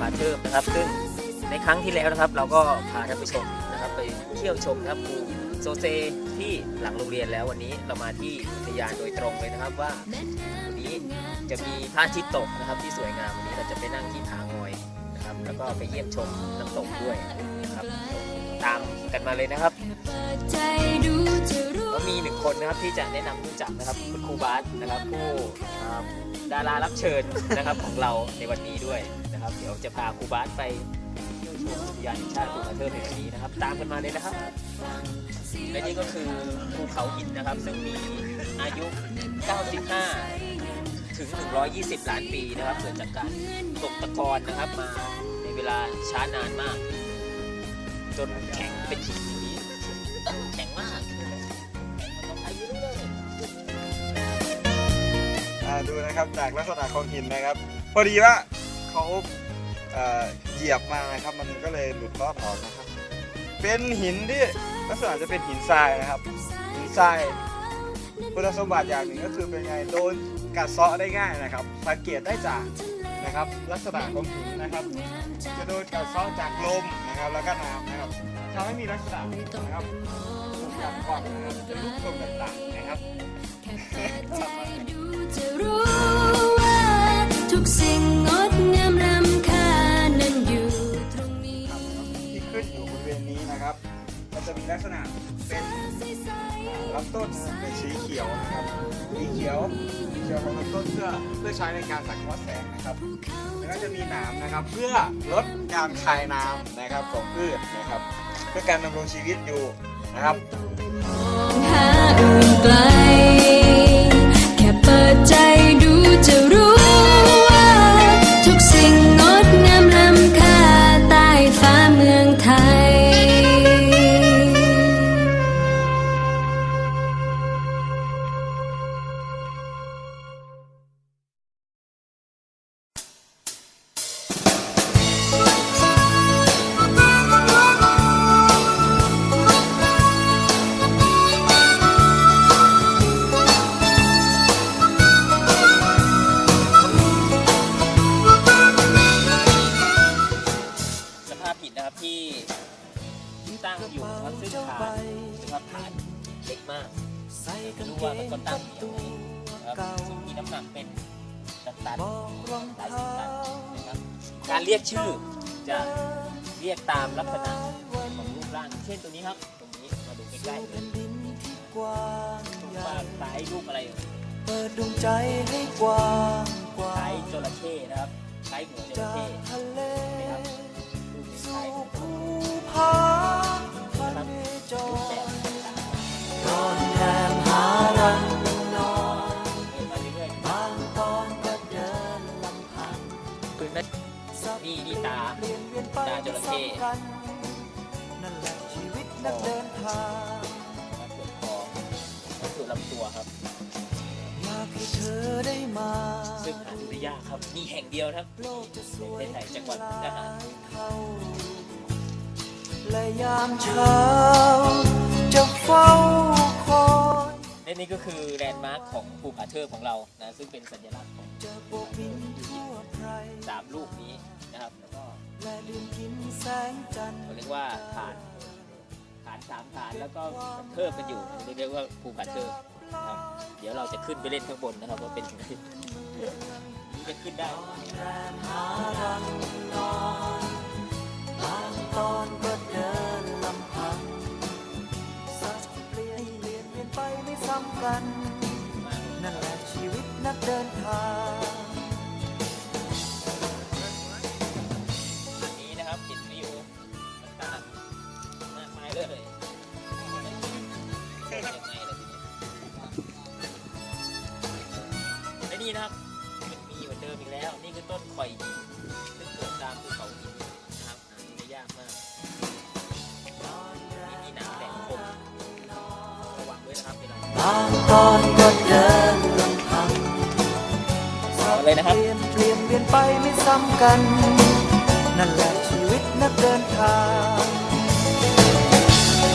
ผาเทิมนะครับ ซึ่งในครั้งที่แล้วนะครับ เราก็พาท่านผู้ชมนะครับ ไปเที่ยวชมนะครับภูโซเซที่หลังโรงเรียนแล้ววันนี้เรามาที่อุทยานโดยตรงเลยนะครับว่าวันนี้จะมีพระอาทิตย์ตกนะครับที่สวยงามวันนี้เราจะไปนั่งที่ผางอยนะครับ แล้วก็ไปเยี่ยมชมน้ำตกด้วยนะครับ ตามกันมาเลยนะครับก็มีหนึ่งคนนะครับที่จะแนะนำรู้จักนะครับคุณครูบาสนะครับผู้ดารารับเชิญนะครับของเราในวันนี้ด้วยนะครับ เดี๋ยวจะพาครูบาสไปเที่ยวชมอุทยานแห่งชาติภูกระเทิดในวันนี้นะครับ ตามกันมาเลยนะครับและนี่ก็คือภูเขาหินนะครับ ซึ่งมีอายุ 95 ถึง 120 ล้านปีนะครับ เกิดจากการตกตะกอนนะครับมาในเวลาช้านานมาก จนแข็งเป็นหินอย่างนี้แข็งมากดูนะครับจากลักษณะของหินนะครับ พอดีว่าเขาเอ่อเหยียบมานะครับ มันก็เลยหลุดรอดออกนะครับ เป็นหินที่ลักษณะจะเป็นหินทรายนะครับ หินทรายคุณสมบัติอย่างหนึ่งก็คือเป็นไงโดนกัดเซาะได้ง่ายนะครับ สังเกตได้จาก นะครับ ลักษณะของหินนะครับ จะโดนกัดเซาะจากลมนะครับ แล้วก็น้ำนะครับทำให้มีลักษณะนะครับถูกกัดกร่อนนะครับเป็นรูปทรงต่างๆนะครับแค่เปิดใจดูจะรู้ว่าทุกสิ่งงดงามรำค่านั้นอยู่ตรงนี้ครับที่ขึ้นอยู่บริเวณนี้นะครับมันจะมีลักษณะเป็นอ่าลำต้นนะครับเป็นสีเขียวนะครับสีเขียวสีเขียวของลำต้นเพื่อเพื่อใช้ในการ นะครับแล้วก็จะมีหนามนะครับ เพื่อลดการคายน้ำนะครับของพืชนะครับ เพื่อการดำรงชีวิตอยู่นะครับ เรียกชื่อ จะเรียกตามลักษณะของรูปร่าง เช่นตัวนี้ครับ ตรงนี้มาดูใกล้ๆเลยรูปร่างคล้ายรูปอะไรเอ่ยเปิดดวงใจให้กว้างกว่าคล้ายจระเข้นะครับคล้ายหัวจระจากเข้ ตาเปลี่ยนเวียนไปตาจระเข้สำคัญนั่นแหละชีวิตนักเดินทางนะครับส่วนคอและส่วนลำตัวครับอยากให้เธอได้มาซึ่งหาดูได้ยากครับมีแห่งเดียวนะครับโลกจะสวยในไทยจังหวัดมุกดาหารเข้าและยามเช้าจะเฝ้าคอยและนี่ก็คือแลนด์มาร์คของภูผาเทิมของเรานะซึ่งเป็นสัญลักษณ์ของเจอโบกบินทั่วไพรสามลูกนี้ นะครับ แล้วก็และดื่มกินแสงจันทร์เขาเรียกว่าฐานฐานานสามฐานแล้วก็เทิบกันอยู่เรียกว่าภูผาเทิบนะครับเดี๋ยวเราจะขึ้นไปเล่นข้างบนนะครับว่าเป็นยังไงจะขึ้นได้แรมหารังนอนบางตอนก็เดินลำพังสักเปลี่ยนเปลี่ยนเปลี่ยนไปไม่ซ้ำกัน นั่นแหละชีวิตนักเดินทางาบางตอนก็เดินลำพังเอาเลยนะครับเปลี่ยนเปลี่ยนเปลี่ยนไปไม่ซ้ำกัน นั่นแหละชีวิตนักเดินทาง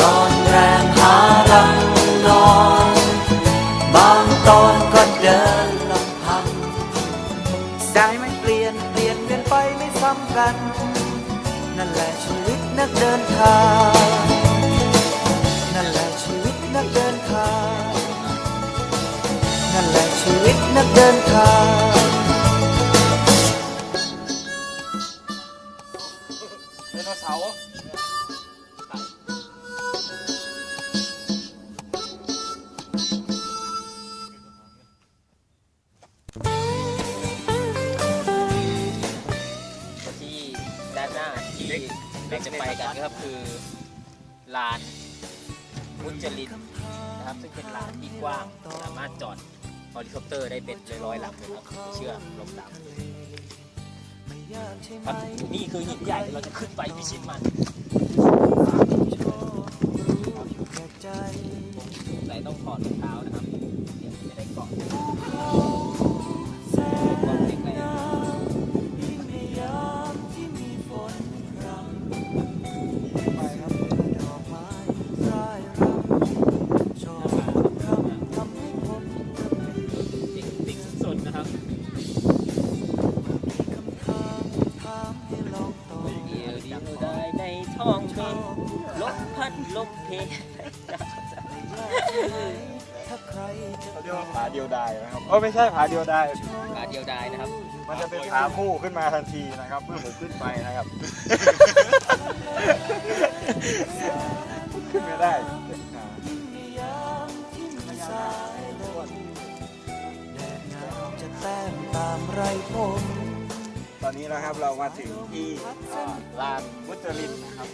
ร้อนแรงหารังนอนบางตอนก็เดินลำพังได้ไหมเปลี่ยนเปลี่ยนเปลี่ยนไปไม่ซ้ำกัน นั่นแหละชีวิตนักเดินทาง นักเดินทางไดโนเสาร์ที่ด้านหน้าที่เราจะไปกันก็คือลานมุจลินนะครับ ซึ่งเป็นลานที่กว้างสามารถจอด เฮลิคอปเตอร์ได้เป็นร้อยๆลำเลยครับไม่เชื่อลงตามครับนี่คือหินใหญ่เราจะขึ้นไปพิชิตมันแต่ต้องถอดรองเท้านะครับเดี๋ยวไม่ได้เกาะ ลมเพลงเขาเรียกว่าผาเดียวดายนะครับเออไม่ใช่ผาเดียวดายมาเดียวดายนะครับมันจะเป็นผาคู่ขึ้นมาทันทีนะครับ เมื่อผมขึ้นไปนะครับ ขึ้นไม่ได้เด็ดขาดจะแต้มตามไรผมตอนนี้นะครับเรามาถึงที่อ่าลานมุจลินนะครับ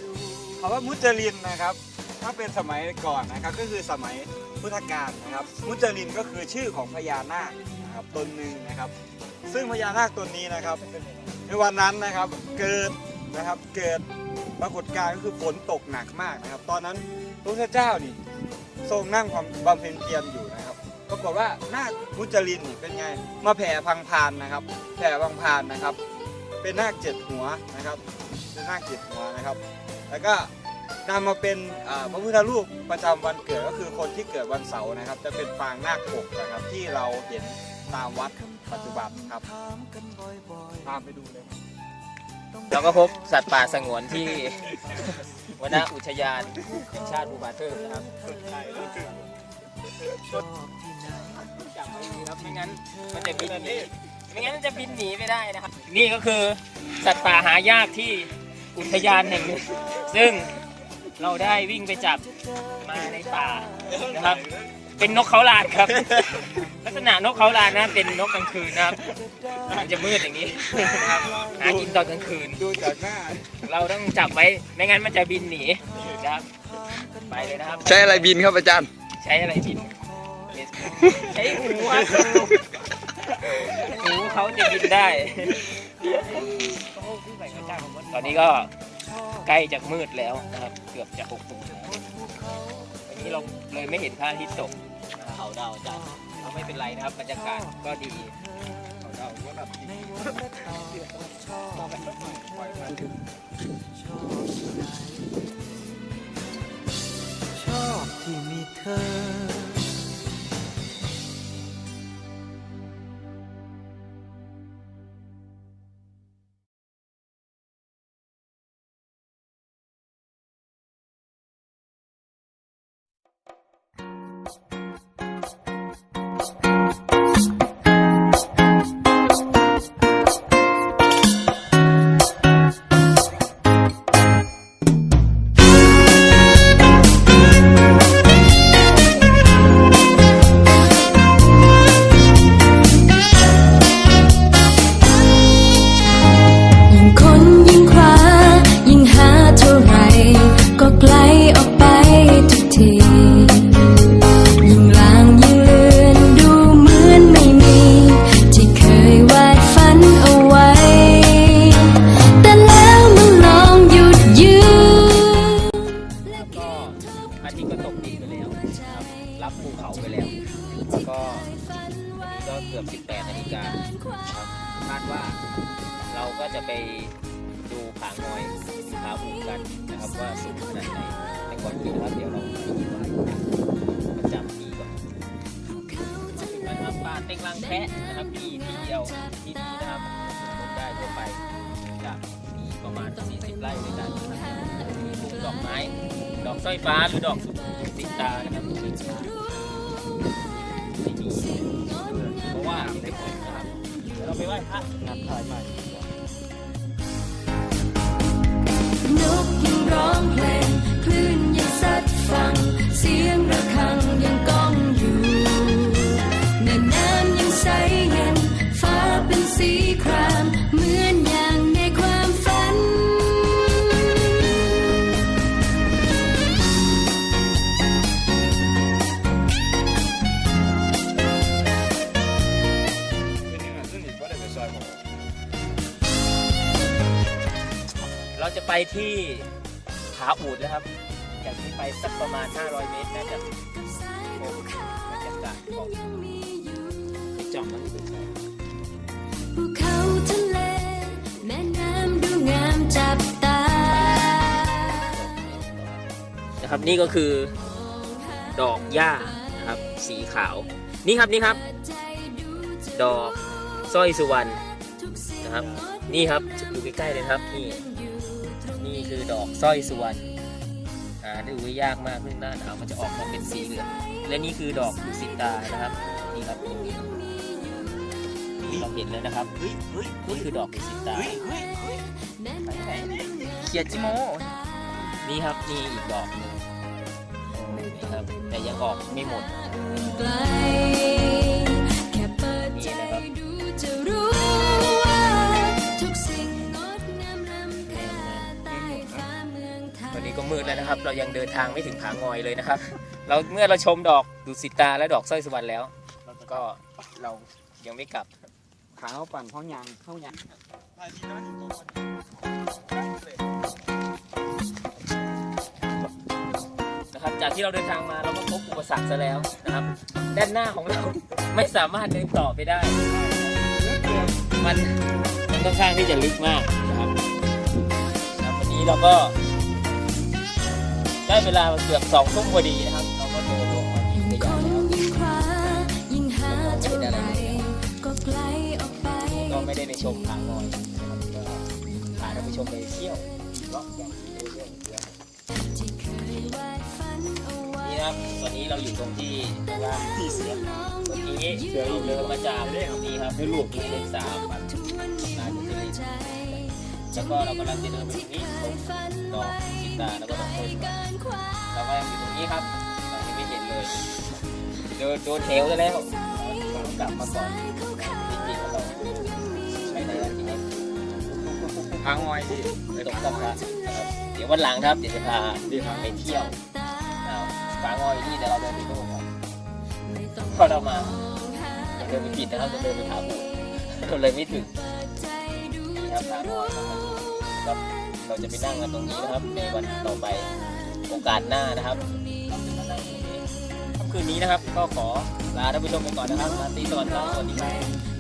คำว่ามุจลินนะครับถ้าเป็นสมัยก่อนนะครับก็คือสมัยพุทธกาลนะครับ มุจลินก็คือชื่อของพญานาคนะครับตนหนึ่งนะครับ ซึ่งพญานาคตนนี้นะครับในวันนั้นนะครับเกิดนะครับเกิดปรากฏการณ์ก็คือฝนตกหนักมากนะครับ ตอนนั้นพระพุทธเจ้านี่ทรงนั่งความบำเพ็ญเพียรอยู่นะครับปรากฏว่านาคมุจลินนี่เป็นไงมาแผ่พังพานนะครับแผ่พังพานนะครับ เป็นนาคเจ็ดหัวนะครับ เป็นนาคเจ็ดหัวนะครับ แล้วก็นำมาเป็นอ่าพระพุทธรูปประจำวันเกิดก็คือคนที่เกิดวันเสาร์นะครับ จะเป็นปางนาคปกนะครับที่เราเห็นตามวัดปัจจุบันครับตามไปดูเลยเราก็พบสัตว์ป่าสงวนที่วรรณอุทยานแห่งชาติภูผาเทิงนะครับจับไม่ดีครับไม่งั้นมันจะบินหนีไม่งั้นมันจะบินหนีไม่ได้นะครับ นี่ก็คือสัตว์ป่าหายากที่ อุทยานแห่งหนึ่งซึ่งเราได้วิ่งไปจับมาในป่านะครับ เป็นนกเขาลานครับ ลักษณะนกเขาลานนะเป็นนกกลางคืนนะครับมันจะมืดอย่างนี้นะครับหากินตอนกลางคืน ดูจากหน้า เราต้องจับไว้ไม่งั้นมันจะบินหนีนะครับไปเลยนะครับ ใช้อะไรบินครับอาจารย์ ใช้อะไรบิน ใช้หูครับหูเขาจะบินได้ ตอนนี้ก็ใกล้จะมืดแล้วนะครับ เกือบจะหกโมงแล้ววันนี้เราเลยไม่เห็นพระอาทิตย์ตกเขาดาวจันทร์เอาไม่เป็นไรนะครับบรรยากาศก็ดีเขาดาวก็แบบชอบที่มีเธอ เขาไปแล้ว แล้วก็อันนี้ก็เกือบ 18นาฬิกาครับคาดว่าเราก็จะไปดูผางอยผาหมูกันนะครับว่าสูงขนาดไหนแต่ก่อนอื่นะครับเดี๋ยวเราไปไหว้ประจำปีก่อนนะครับป่าเต็งรังแคะนะครับที่ที่เดียวที่นี้นะครับคนได้ทั่วไปจะมีประมาณ 40 ไร่ด้วยกันนะครับมีปลูกดอกไม้ ดอกสร้อยฟ้าหรือดอกสุสิตานะครับ เดี๋ยวเราไปไหว้พระนับถอยมานกยังร้องเพลงคลื่นยังซัดฟังเสียงระฆั ไปที่ผาอูดนะครับจากนี้ไปสักประมาณ 500 เมตรน่าจะโอ้บรรยากาศของไปจอมมันภูเขาทะเลแม่น้ำดูงามจับตา นะครับนี่ก็คือดอกหญ้านะครับ สีขาว นี่ครับนี่ครับ ดอกสร้อยสุวรรณนะครับ นี่ครับดูใกล้ๆเลยนะครับนี่ นี่คือดอกสร้อยสุวรรณหาดูได้ยากมากเรื่องหน้าหนาวมันจะออกมาเป็นสีเหลืองและนี่คือดอกดุสิตานะครับนี่ครับตรงนี้เราเห็นแล้วนะครับนี่คือดอกดุสิตาเขียดจิโมนี่ครับนี่อีกดอกหนึงนี่ครับแต่ยังออกไม่หมด นนี้ก็มืดแล้วนะครับ เรายังเดินทางไม่ถึงผางอยเลยนะครับ เราเมื่อเราชมดอกดุสิตาและดอกสร้อยสุวรรณแล้ว ก็เรายังไม่กลับขาวปั่นห้องยางเข้ายางนะครับจากที่เราเดินทางมาเราก็พบอุปสรรคซะแล้วนะครับ ด้านหน้าของเราไม่สามารถเดินต่อไปได้ มันมันค่อนข้างที่จะลึกมากนะครับแล้ววันนี้เราก็ ได้เวลาเกือบสองทุ่มพอดีนะครับ เราก็เดินลงมาที่ยิ่งสคยามนแล้วยิ่งคว้ายิ่งหาเท่าไหรก็ไม่ได้ไปชมผางอยนะครับก็พาท่านผู้ชมไปเที่ยวเลาะอย่างเรื่อยๆเรื่อยที่เคยวาดฝันเอาไว้ๆนี่นะครับตอนนี้เราอยู่ตรงที่เรียกว่าที่เสียเมื่อกี้เราเดินมาจากเรื่องนี้ครับให้ลูกที่เลขสาม แล้วก็เรากำลังจะเดินไปตรงนี้ตรงดอกสิตาแล้วก็ดอกโคยการคว้าเราก็ยังอยู่ตรงนี้ครับเรายังไม่เห็นเลยโดนโดนเหวซะแล้วเราต้องกลับมาก่อนจริงๆเราใช้ในวันที่ทางงอยดิตกกับพระนะครับเดี๋ยววันหลังครับเดี๋ยวจะพาไปเที่ยวเอาปางอยนี่เดี๋ยวเราเดินไปนู่นครับพอเรามาเดินไปผิดนะครับเราเดินไปผาบุเราเลยไม่ถึงครับผางอยนะ ครับ เราจะไปนั่งกันตรงนี้นะครับในวันต่อไปโอกาสหน้านะครับเราจะมานั่งตรงนี้ค่ำคืนนี้นะครับ ก็ขอลาท่านผู้ชมไปก่อนนะครับราตรีสวัสดิ์ครับสวัสดีครับ